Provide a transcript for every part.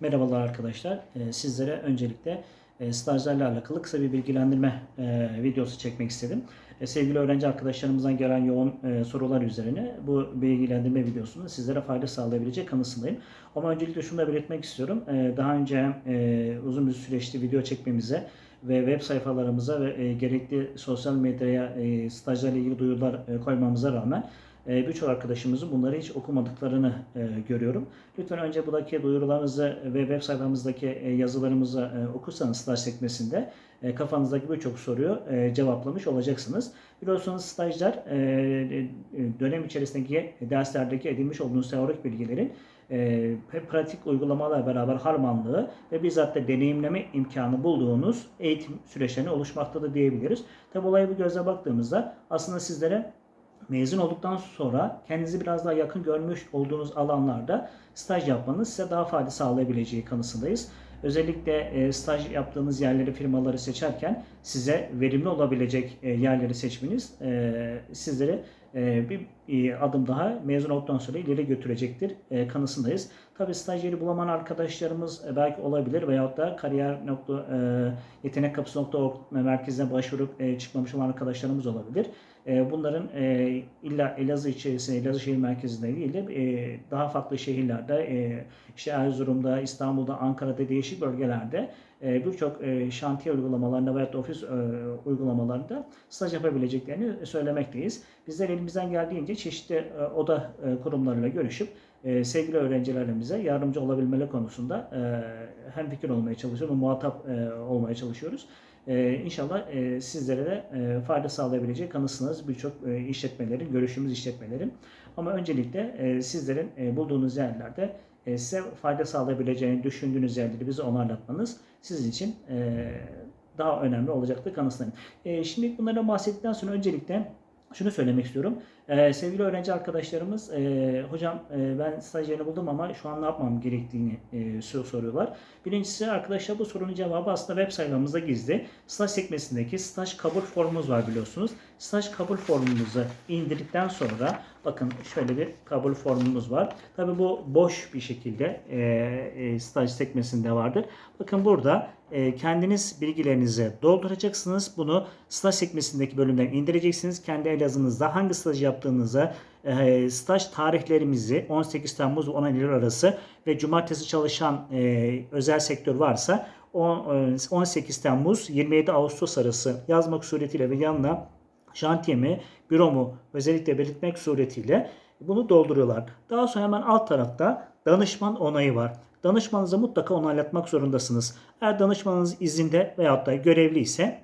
Merhabalar arkadaşlar. Ee, Sizlere öncelikle e, stajlarla alakalı kısa bir bilgilendirme e, videosu çekmek istedim. E, Sevgili öğrenci arkadaşlarımızdan gelen yoğun sorular üzerine bu bilgilendirme videosunu sizlere fayda sağlayabilecek kanısındayım. Ama öncelikle şunu da belirtmek istiyorum. Daha önce uzun bir süreçte video çekmemize ve web sayfalarımıza ve gerekli sosyal medyaya stajlarla ilgili duyurular koymamıza rağmen birçok arkadaşımızın bunları hiç okumadıklarını e, görüyorum. Lütfen önce buradaki duyurularınızı ve web sayfamızdaki e, yazılarımızı e, okursanız staj sekmesinde e, kafanızdaki birçok soruyu e, cevaplamış olacaksınız. Biliyorsunuz stajlar e, e, dönem içerisindeki derslerdeki edinmiş olduğunuz teorik bilgilerin e, pratik uygulamalarla beraber harmanlığı ve bizzat da deneyimleme imkanı bulduğunuz eğitim süreçlerine oluşmaktadır diyebiliriz. Tabi olaya bu gözle baktığımızda aslında sizlere mezun olduktan sonra kendinizi biraz daha yakın görmüş olduğunuz alanlarda staj yapmanız size daha fayda sağlayabileceği kanısındayız. Özellikle e, staj yaptığınız yerleri, firmaları seçerken size verimli olabilecek e, yerleri seçmeniz e, sizleri bir adım daha mezun olduktan sonra ileri götürecektir kanısındayız. Tabi stajyeri bulamayan arkadaşlarımız belki olabilir veyahut da kariyer nokta, yetenek kapısı.org merkezine başvurup çıkmamış olan arkadaşlarımız olabilir. E, bunların e, illa Elazığ içerisinde, Elazığ şehir merkezinde değil de e, daha farklı şehirlerde, e, işte Erzurum'da, İstanbul'da, Ankara'da değişik bölgelerde birçok şantiye uygulamalarında veya ofis uygulamalarında staj yapabileceklerini söylemekteyiz. Bizler elimizden geldiğince çeşitli oda kurumlarıyla görüşüp sevgili öğrencilerimize yardımcı olabilmeleri konusunda hem fikir olmaya çalışıyoruz, muhatap olmaya çalışıyoruz. Ee, inşallah e, sizlere de e, fayda sağlayabilecek kanısınız birçok e, işletmelerin, görüşümüz işletmelerin. Ama öncelikle e, sizlerin e, bulduğunuz yerlerde e, size fayda sağlayabileceğini düşündüğünüz yerleri bize onaylatmanız sizin için e, daha önemli olacaktır kanısındayım. E, şimdi bunlara bahsettikten sonra öncelikle şunu söylemek istiyorum. Ee, sevgili öğrenci arkadaşlarımız, e, hocam e, ben staj buldum ama şu an ne yapmam gerektiğini e, soruyorlar. Birincisi arkadaşlar bu sorunun cevabı aslında web sayfamızda gizli. Staj sekmesindeki staj kabul formumuz var biliyorsunuz. Staj kabul formumuzu indirdikten sonra bakın şöyle bir kabul formumuz var. Tabi bu boş bir şekilde e, e, staj sekmesinde vardır. Bakın burada e, kendiniz bilgilerinizi dolduracaksınız. Bunu staj sekmesindeki bölümden indireceksiniz. Kendi el yazınızda hangi staj yaptığınızı, e, staj tarihlerimizi 18 Temmuz ve 10 Eylül arası ve cumartesi çalışan özel sektör varsa on- e, 18 Temmuz 27 Ağustos arası yazmak suretiyle ve yanına şantiyemi, büromu özellikle belirtmek suretiyle bunu dolduruyorlar. Daha sonra hemen alt tarafta danışman onayı var. Danışmanınızı mutlaka onaylatmak zorundasınız. Eğer danışmanınız izinde veyahut da görevli ise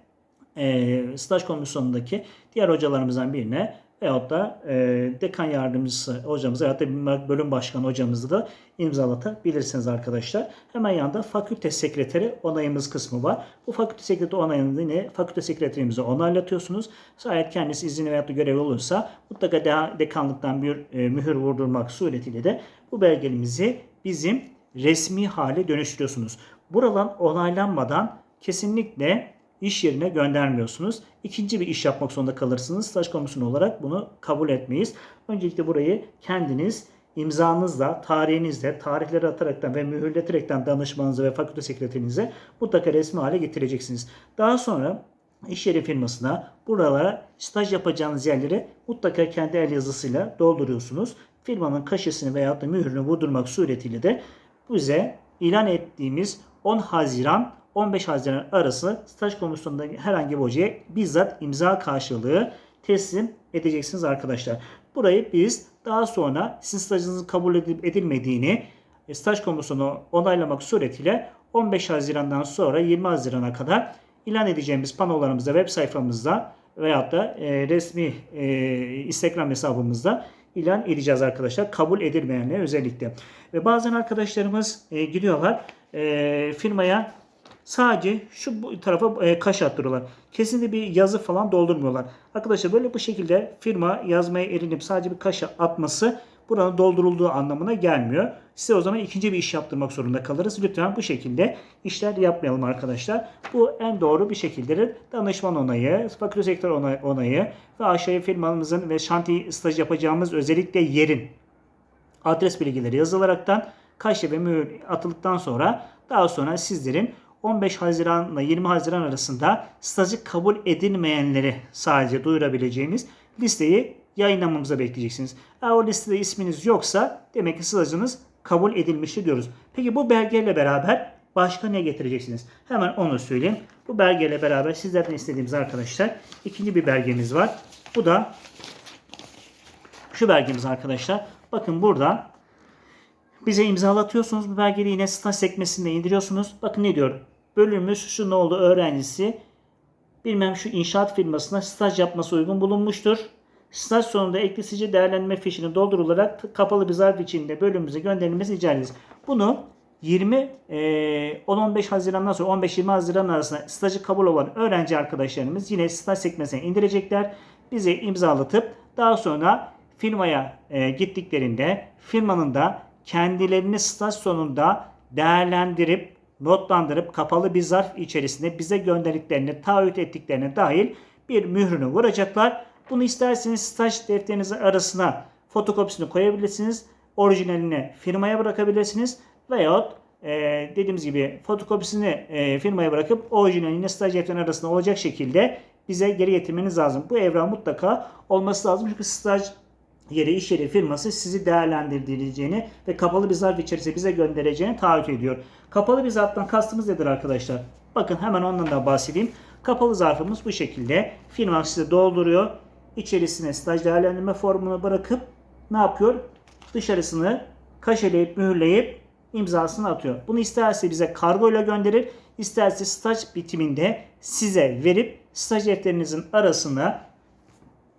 e, staj komisyonundaki diğer hocalarımızdan birine veyahut da e, dekan yardımcısı hocamıza veyahut da bölüm başkanı hocamızı da imzalatabilirsiniz arkadaşlar. Hemen yanında fakülte sekreteri onayımız kısmı var. Bu fakülte sekreteri onayını yine fakülte sekreterimize onaylatıyorsunuz. Şayet kendisi izinli veyahut da görevli olursa mutlaka de- dekanlıktan bir e, mühür vurdurmak suretiyle de bu belgelerimizi bizim resmi hale dönüştürüyorsunuz. Buradan onaylanmadan kesinlikle iş yerine göndermiyorsunuz. İkinci bir iş yapmak zorunda kalırsınız. Staj komisyonu olarak bunu kabul etmeyiz. Öncelikle burayı kendiniz imzanızla, tarihinizle, tarihleri ataraktan ve mühürleterekten danışmanınıza ve fakülte sekreterinize mutlaka resmi hale getireceksiniz. Daha sonra iş yeri firmasına buralara staj yapacağınız yerleri mutlaka kendi el yazısıyla dolduruyorsunuz. Firmanın kaşesini veya da mühürünü vurdurmak suretiyle de bize ilan ettiğimiz 10 Haziran 15 Haziran arası staj komisyonunda herhangi bir hocaya bizzat imza karşılığı teslim edeceksiniz arkadaşlar. Burayı biz daha sonra sizin stajınızın kabul edilip edilmediğini e, staj komisyonu onaylamak suretiyle 15 Haziran'dan sonra 20 Haziran'a kadar ilan edeceğimiz panolarımızda, web sayfamızda veyahut da e, resmi e, Instagram hesabımızda ilan edeceğiz arkadaşlar. Kabul edilmeyenler özellikle. Ve bazen arkadaşlarımız e, gidiyorlar e, firmaya sadece şu tarafa e, kaş attırıyorlar. Kesinlikle bir yazı falan doldurmuyorlar. Arkadaşlar böyle bu şekilde firma yazmaya erinip sadece bir kaş atması buranın doldurulduğu anlamına gelmiyor. Size o zaman ikinci bir iş yaptırmak zorunda kalırız. Lütfen bu şekilde işler yapmayalım arkadaşlar. Bu en doğru bir şekildedir. Danışman onayı, fakülte sektör onay- onayı ve aşağıya firmamızın ve şantiye staj yapacağımız özellikle yerin adres bilgileri yazılaraktan kaşe ve mühür atıldıktan sonra daha sonra sizlerin 15 Haziran ile 20 Haziran arasında stajı kabul edilmeyenleri sadece duyurabileceğimiz listeyi yayınlamamıza bekleyeceksiniz. Eğer o listede isminiz yoksa demek ki stajınız kabul edilmiştir diyoruz. Peki bu belgeyle beraber başka ne getireceksiniz? Hemen onu söyleyeyim. Bu belgeyle beraber sizlerden istediğimiz arkadaşlar ikinci bir belgemiz var. Bu da şu belgemiz arkadaşlar. Bakın burada bize imzalatıyorsunuz. Bu belgeyi yine staj sekmesinde indiriyorsunuz. Bakın ne diyor? Bölümümüz şu ne oldu öğrencisi bilmem şu inşaat firmasına staj yapması uygun bulunmuştur. Staj sonunda eklesici değerlendirme fişini doldurularak kapalı bir zarf içinde bölümümüze gönderilmesi rica ederiz. Bunu 20 e, 10-15 Haziran'dan sonra 15-20 Haziran arasında stajı kabul olan öğrenci arkadaşlarımız yine staj sekmesine indirecekler. Bize imzalatıp daha sonra firmaya e, gittiklerinde firmanın da kendilerini staj sonunda değerlendirip notlandırıp kapalı bir zarf içerisinde bize gönderdiklerini, taahhüt ettiklerine dahil bir mührünü vuracaklar. Bunu isterseniz staj defterinizin arasına fotokopisini koyabilirsiniz. Orijinalini firmaya bırakabilirsiniz. Veyahut e, dediğimiz gibi fotokopisini e, firmaya bırakıp orijinalini staj defterinin arasında olacak şekilde bize geri getirmeniz lazım. Bu evrak mutlaka olması lazım. Çünkü staj yeri, iş yeri firması sizi değerlendireceğini ve kapalı bir zarf içerisinde bize göndereceğini taahhüt ediyor. Kapalı bir zarftan kastımız nedir arkadaşlar? Bakın hemen ondan da bahsedeyim. Kapalı zarfımız bu şekilde. Firma size dolduruyor. İçerisine staj değerlendirme formunu bırakıp ne yapıyor? Dışarısını kaşeleyip mühürleyip imzasını atıyor. Bunu isterse bize kargo ile gönderir. isterse staj bitiminde size verip staj defterinizin arasına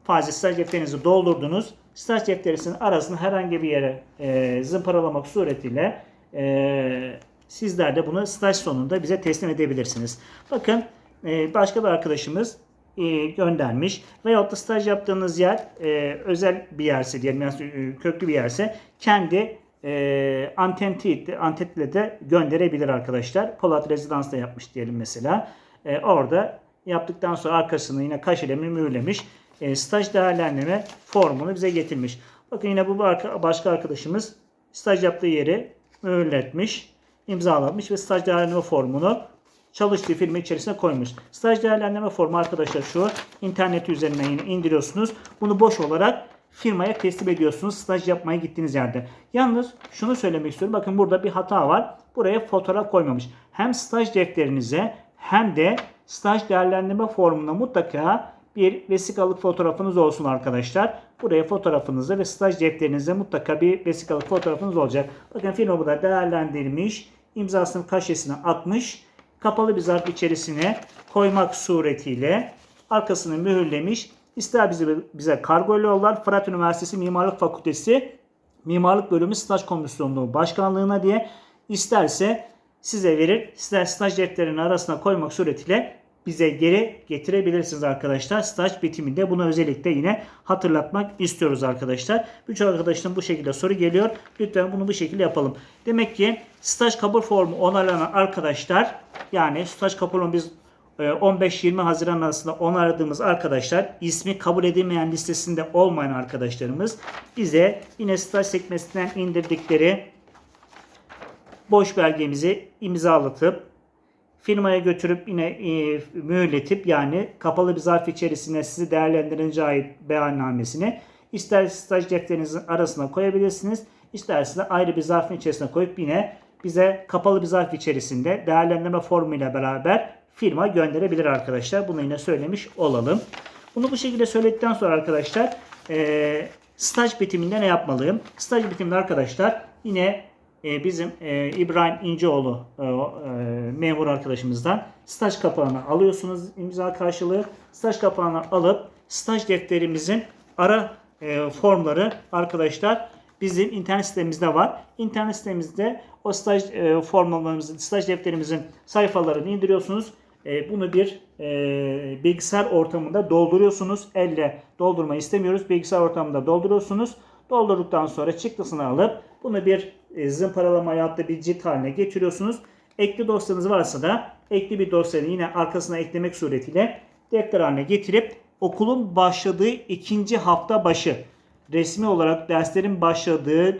fazla staj defterinizi doldurdunuz. Staj defterinizin arasını herhangi bir yere e, zımparalamak suretiyle e, sizler de bunu staj sonunda bize teslim edebilirsiniz. Bakın e, başka bir arkadaşımız e, göndermiş. Veyahut da staj yaptığınız yer e, özel bir yerse diyelim yani e, köklü bir yerse kendi e, antenti, antetle de gönderebilir arkadaşlar. Polat Rezidans da yapmış diyelim mesela. E, orada yaptıktan sonra arkasını yine kaşele mühürlemiş. E, staj değerlendirme formunu bize getirmiş. Bakın yine bu başka arkadaşımız staj yaptığı yeri mühürletmiş, imzalamış ve staj değerlendirme formunu çalıştığı firma içerisine koymuş. Staj değerlendirme formu arkadaşlar şu. internet üzerinden yine indiriyorsunuz. Bunu boş olarak firmaya teslim ediyorsunuz staj yapmaya gittiğiniz yerde. Yalnız şunu söylemek istiyorum. Bakın burada bir hata var. Buraya fotoğraf koymamış. Hem staj defterinize hem de staj değerlendirme formuna mutlaka bir vesikalık fotoğrafınız olsun arkadaşlar. Buraya fotoğrafınızı ve staj defterinize mutlaka bir vesikalık fotoğrafınız olacak. Bakın firma burada değerlendirmiş. imzasını kaşesine atmış. Kapalı bir zarf içerisine koymak suretiyle arkasını mühürlemiş. İster bize, bize kargo yollar. Fırat Üniversitesi Mimarlık Fakültesi Mimarlık Bölümü Staj Komisyonluğu Başkanlığına diye isterse size verir. Size staj defterinin arasına koymak suretiyle bize geri getirebilirsiniz arkadaşlar. Staj bitiminde bunu özellikle yine hatırlatmak istiyoruz arkadaşlar. Birçok arkadaşın bu şekilde soru geliyor. Lütfen bunu bu şekilde yapalım. Demek ki staj kabul formu onaylanan arkadaşlar yani staj kabulün biz 15-20 e, Haziran arasında onayladığımız arkadaşlar ismi kabul edilmeyen listesinde olmayan arkadaşlarımız bize yine staj sekmesinden indirdikleri boş belgemizi imzalatıp firmaya götürüp yine e, mühürletip yani kapalı bir zarf içerisine sizi değerlendirince ait beyannamesini ister staj defterinizin arasına koyabilirsiniz. İsterseniz ayrı bir zarfın içerisine koyup yine bize kapalı bir zarf içerisinde değerlendirme formuyla beraber firma gönderebilir arkadaşlar. Bunu yine söylemiş olalım. Bunu bu şekilde söyledikten sonra arkadaşlar e, staj bitiminde ne yapmalıyım? Staj bitiminde arkadaşlar yine e, bizim e, İbrahim İnceoğlu e, memur arkadaşımızdan staj kapağını alıyorsunuz imza karşılığı. Staj kapağını alıp staj defterimizin ara formları arkadaşlar bizim internet sitemizde var. İnternet sitemizde o staj formlarımızın, staj defterimizin sayfalarını indiriyorsunuz. Bunu bir bilgisayar ortamında dolduruyorsunuz. Elle doldurmayı istemiyoruz. Bilgisayar ortamında dolduruyorsunuz. Doldurduktan sonra çıktısını alıp bunu bir e, zımparalama ya da bir cilt haline getiriyorsunuz. Ekli dosyanız varsa da ekli bir dosyayı yine arkasına eklemek suretiyle defter haline getirip okulun başladığı ikinci hafta başı resmi olarak derslerin başladığı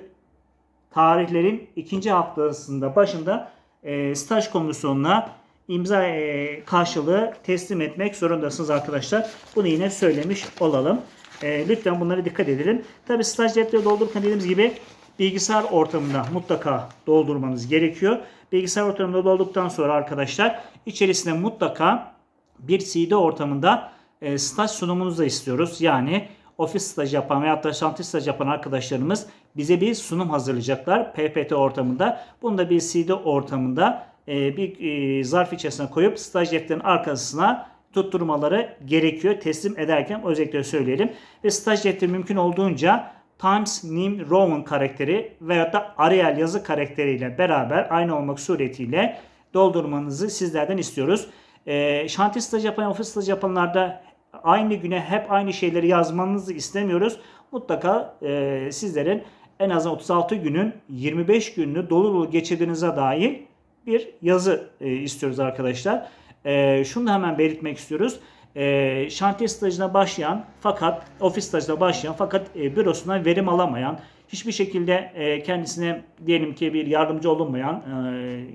tarihlerin ikinci haftasında başında e, staj komisyonuna imza e, karşılığı teslim etmek zorundasınız arkadaşlar. Bunu yine söylemiş olalım. E, lütfen bunlara dikkat edelim. Tabi staj defteri doldururken dediğimiz gibi bilgisayar ortamında mutlaka doldurmanız gerekiyor. Bilgisayar ortamında doldurduktan sonra arkadaşlar içerisine mutlaka bir CD ortamında e, staj sunumunuzu da istiyoruz. Yani ofis stajı yapan veya da şantiye stajı yapan arkadaşlarımız bize bir sunum hazırlayacaklar PPT ortamında. Bunu da bir CD ortamında e, bir e, zarf içerisine koyup staj defterinin arkasına tutturmaları gerekiyor teslim ederken özellikle söyleyelim. Ve staj defteri mümkün olduğunca Times New Roman karakteri veyahut da Arial yazı karakteriyle beraber aynı olmak suretiyle doldurmanızı sizlerden istiyoruz. E, şantiye stajı yapan, ofis stajı yapanlarda aynı güne hep aynı şeyleri yazmanızı istemiyoruz. Mutlaka e, sizlerin en azından 36 günün 25 gününü dolu dolu geçirdiğinize dair bir yazı e, istiyoruz arkadaşlar. E, şunu da hemen belirtmek istiyoruz. E, şantiye stajına başlayan fakat ofis stajına başlayan fakat e, bürosundan verim alamayan hiçbir şekilde e, kendisine diyelim ki bir yardımcı olunmayan e,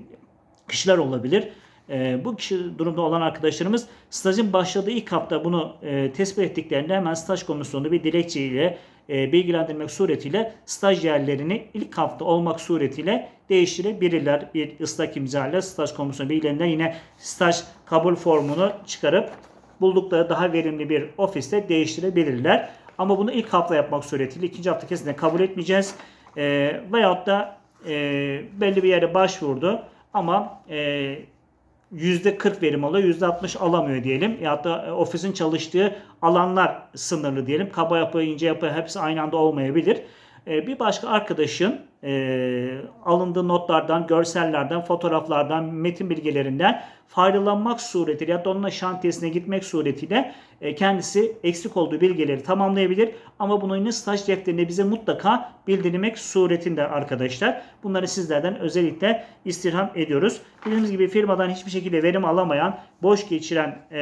kişiler olabilir. E, bu kişi durumda olan arkadaşlarımız stajın başladığı ilk hafta bunu e, tespit ettiklerinde hemen staj komisyonunda bir dilekçe ile e, bilgilendirmek suretiyle staj yerlerini ilk hafta olmak suretiyle değiştirebilirler. Bir ıslak imza staj komisyonu bilgilerinden yine staj kabul formunu çıkarıp buldukları daha verimli bir ofiste değiştirebilirler. Ama bunu ilk hafta yapmak suretiyle ikinci hafta kesinlikle kabul etmeyeceğiz. E, veyahut da e, belli bir yere başvurdu ama e, %40 verim alıyor, %60 alamıyor diyelim. Ya da e, ofisin çalıştığı alanlar sınırlı diyelim. Kaba yapı, ince yapı hepsi aynı anda olmayabilir. E, bir başka arkadaşın e, alındığı notlardan, görsellerden, fotoğraflardan, metin bilgilerinden faydalanmak suretiyle ya da onunla şantiyesine gitmek suretiyle e, kendisi eksik olduğu bilgileri tamamlayabilir. Ama bunu yine staj defterinde bize mutlaka bildirmek suretinde arkadaşlar. Bunları sizlerden özellikle istirham ediyoruz. Bildiğimiz gibi firmadan hiçbir şekilde verim alamayan, boş geçiren e,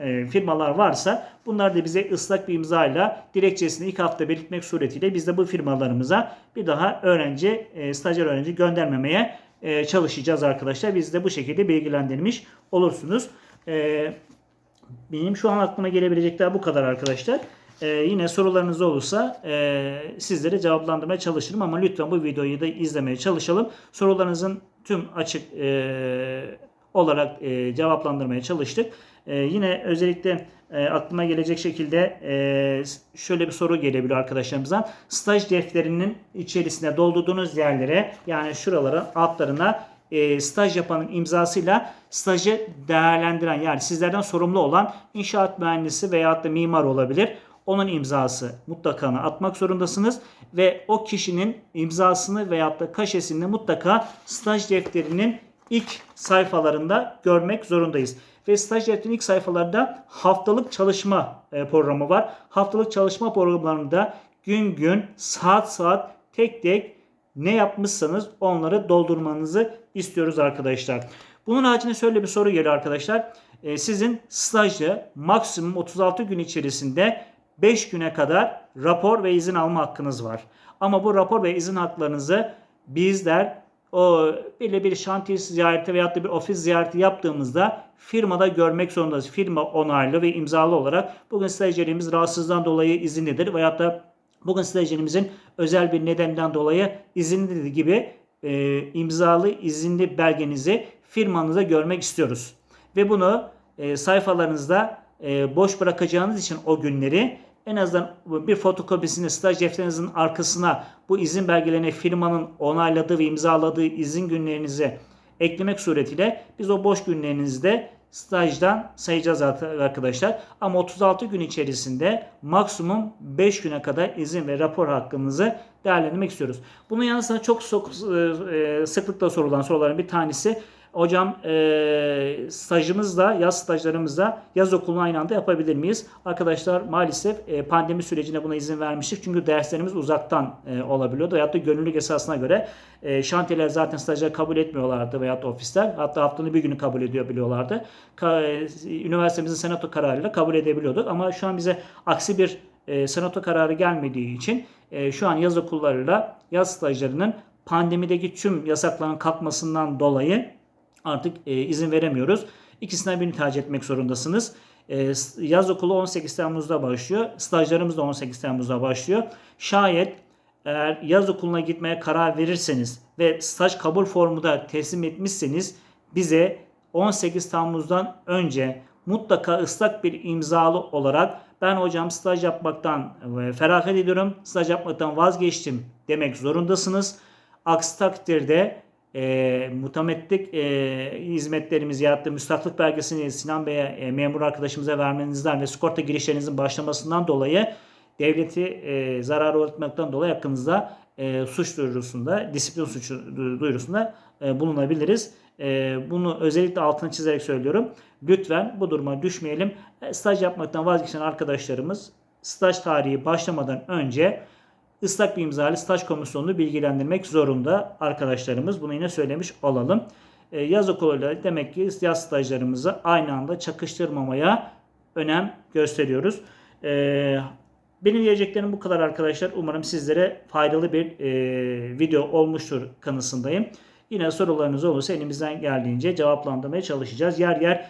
e, firmalar varsa bunlar da bize ıslak bir imzayla dilekçesini ilk hafta belirtmek suretiyle biz de bu firmalarımıza bir daha öğrenci, e, stajyer öğrenci göndermemeye e, çalışacağız arkadaşlar. Biz de bu şekilde bilgilendirmiş olursunuz. E, benim şu an aklıma gelebilecekler bu kadar arkadaşlar. Ee, yine sorularınız olursa e, sizlere cevaplandırmaya çalışırım ama lütfen bu videoyu da izlemeye çalışalım. Sorularınızın tüm açık e, olarak e, cevaplandırmaya çalıştık. E, yine özellikle e, aklıma gelecek şekilde e, şöyle bir soru gelebilir arkadaşlarımızdan. Staj defterinin içerisine doldurduğunuz yerlere yani şuralara altlarına e, staj yapanın imzasıyla stajı değerlendiren yani sizlerden sorumlu olan inşaat mühendisi veya da mimar olabilir. Onun imzası mutlaka atmak zorundasınız ve o kişinin imzasını veya da kaşesini mutlaka staj defterinin ilk sayfalarında görmek zorundayız. Ve staj defterinin ilk sayfalarında haftalık çalışma e, programı var. Haftalık çalışma programlarında gün gün, saat saat, tek tek ne yapmışsanız onları doldurmanızı istiyoruz arkadaşlar. Bunun haricinde şöyle bir soru geliyor arkadaşlar. E, sizin stajda maksimum 36 gün içerisinde 5 güne kadar rapor ve izin alma hakkınız var. Ama bu rapor ve izin haklarınızı bizler o böyle bir şantiye ziyareti veyahut da bir ofis ziyareti yaptığımızda firmada görmek zorundayız. Firma onaylı ve imzalı olarak bugün stajyerimiz rahatsızdan dolayı izinlidir veyahut da bugün stajyerimizin özel bir nedenden dolayı izinlidir gibi e, imzalı izinli belgenizi firmanızda görmek istiyoruz. Ve bunu e, sayfalarınızda e, boş bırakacağınız için o günleri en azından bir fotokopisini staj defterinizin arkasına bu izin belgelerine firmanın onayladığı ve imzaladığı izin günlerinizi eklemek suretiyle biz o boş günlerinizde stajdan sayacağız arkadaşlar. Ama 36 gün içerisinde maksimum 5 güne kadar izin ve rapor hakkınızı değerlendirmek istiyoruz. Bunun yanı sıra çok e, sıklıkla sorulan soruların bir tanesi Hocam e, stajımızda, yaz stajlarımızda yaz okulunu aynı anda yapabilir miyiz? Arkadaşlar maalesef e, pandemi sürecinde buna izin vermiştik. Çünkü derslerimiz uzaktan e, olabiliyordu. Da gönüllülük esasına göre e, şantiyeler zaten stajyer kabul etmiyorlardı veyahut da ofisler. Hatta haftanın bir günü kabul ediyor biliyorlardı. Ka, e, üniversitemizin senato kararıyla kabul edebiliyorduk. Ama şu an bize aksi bir e, senato kararı gelmediği için e, şu an yaz okullarıyla yaz stajlarının pandemideki tüm yasakların kalkmasından dolayı artık e, izin veremiyoruz. İkisinden birini tercih etmek zorundasınız. E, yaz okulu 18 Temmuz'da başlıyor. Stajlarımız da 18 Temmuz'da başlıyor. Şayet eğer yaz okuluna gitmeye karar verirseniz ve staj kabul formu da teslim etmişseniz bize 18 Temmuz'dan önce mutlaka ıslak bir imzalı olarak ben hocam staj yapmaktan e, feragat ediyorum, staj yapmaktan vazgeçtim demek zorundasınız. Aksi takdirde e, mutamettik e, hizmetlerimiz ya da müstaklık belgesini Sinan Bey'e e, memur arkadaşımıza vermenizden ve sigorta girişlerinizin başlamasından dolayı devleti e, zarar uğratmaktan dolayı hakkınızda e, suç duyurusunda, disiplin suçu du- duyurusunda e, bulunabiliriz. E, bunu özellikle altını çizerek söylüyorum. Lütfen bu duruma düşmeyelim. E, staj yapmaktan vazgeçen arkadaşlarımız staj tarihi başlamadan önce ıslak bir imzalı staj komisyonunu bilgilendirmek zorunda arkadaşlarımız. Bunu yine söylemiş olalım. E, yaz okuluyla demek ki yaz stajlarımızı aynı anda çakıştırmamaya önem gösteriyoruz. E, benim diyeceklerim bu kadar arkadaşlar. Umarım sizlere faydalı bir e, video olmuştur kanısındayım. Yine sorularınız olursa elimizden geldiğince cevaplandırmaya çalışacağız. Yer yer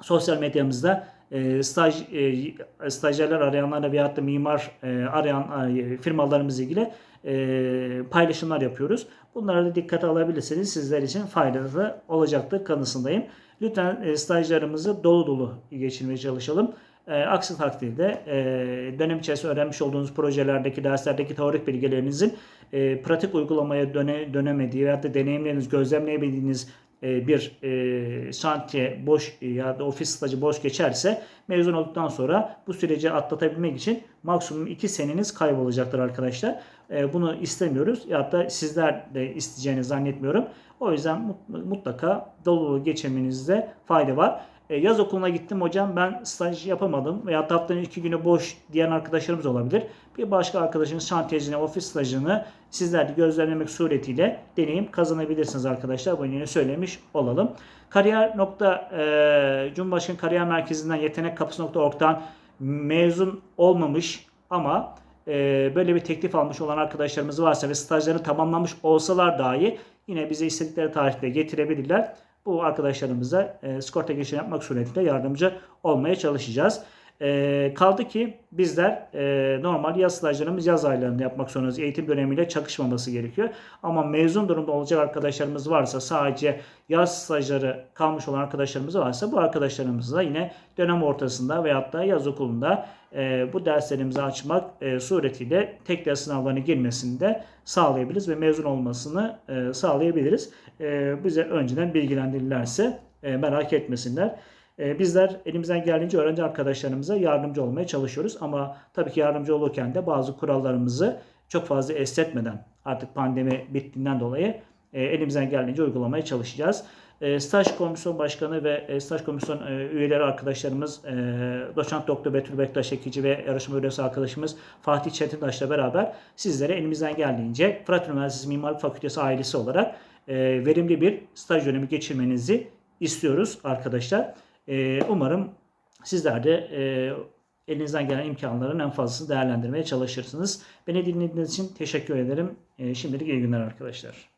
sosyal medyamızda e, staj e, stajyerler arayanlarla veyahut da mimar e, arayan e, firmalarımızla ilgili e, paylaşımlar yapıyoruz. Bunlara da dikkate alabilirseniz sizler için faydalı olacaktır kanısındayım. Lütfen e, stajlarımızı dolu dolu geçirmeye çalışalım. E, aksi takdirde e, dönem içerisinde öğrenmiş olduğunuz projelerdeki, derslerdeki teorik bilgilerinizin e, pratik uygulamaya döne, dönemediği veyahut da deneyimleriniz, gözlemleyebildiğiniz e, bir e, şantiye boş e, ya da ofis stajı boş geçerse mezun olduktan sonra bu süreci atlatabilmek için maksimum 2 seneniz kaybolacaktır arkadaşlar. E, bunu istemiyoruz ya da sizler de isteyeceğini zannetmiyorum. O yüzden mut- mutlaka dolu geçirmenizde fayda var. E, yaz okuluna gittim hocam ben staj yapamadım veya haftanın iki günü boş diyen arkadaşlarımız olabilir. Bir başka arkadaşın şantiyecine, ofis stajını sizler de gözlemlemek suretiyle deneyim kazanabilirsiniz arkadaşlar. Bunu yine söylemiş olalım. Kariyer nokta e, Cumhurbaşkanı Kariyer Merkezi'nden yetenek kapısı.org'dan mezun olmamış ama e, böyle bir teklif almış olan arkadaşlarımız varsa ve stajlarını tamamlamış olsalar dahi yine bize istedikleri tarihte getirebilirler. Bu arkadaşlarımıza e, sigorta girişimi yapmak suretiyle yardımcı olmaya çalışacağız. E, kaldı ki bizler e, normal yaz stajlarımız yaz aylarında yapmak zorundayız. Eğitim dönemiyle çakışmaması gerekiyor. Ama mezun durumda olacak arkadaşlarımız varsa sadece yaz stajları kalmış olan arkadaşlarımız varsa bu arkadaşlarımızla yine dönem ortasında veyahut da yaz okulunda e, bu derslerimizi açmak e, suretiyle tek ders sınavlarına girmesini de sağlayabiliriz ve mezun olmasını e, sağlayabiliriz. E, bize önceden bilgilendirirlerse e, merak etmesinler. E, bizler elimizden geldiğince öğrenci arkadaşlarımıza yardımcı olmaya çalışıyoruz. Ama tabii ki yardımcı olurken de bazı kurallarımızı çok fazla esnetmeden artık pandemi bittiğinden dolayı e, elimizden geldiğince uygulamaya çalışacağız. E, staj komisyon başkanı ve e, staj komisyon üyeleri arkadaşlarımız doçent doktor Betül Bektaş Ekici ve yarışma üyesi arkadaşımız Fatih Çetintaş'la beraber sizlere elimizden geldiğince Fırat Üniversitesi Mimarlık Fakültesi ailesi olarak verimli bir staj dönemi geçirmenizi istiyoruz arkadaşlar. E, umarım sizler de e, elinizden gelen imkanların en fazlasını değerlendirmeye çalışırsınız. Beni dinlediğiniz için teşekkür ederim. E, şimdilik iyi günler arkadaşlar.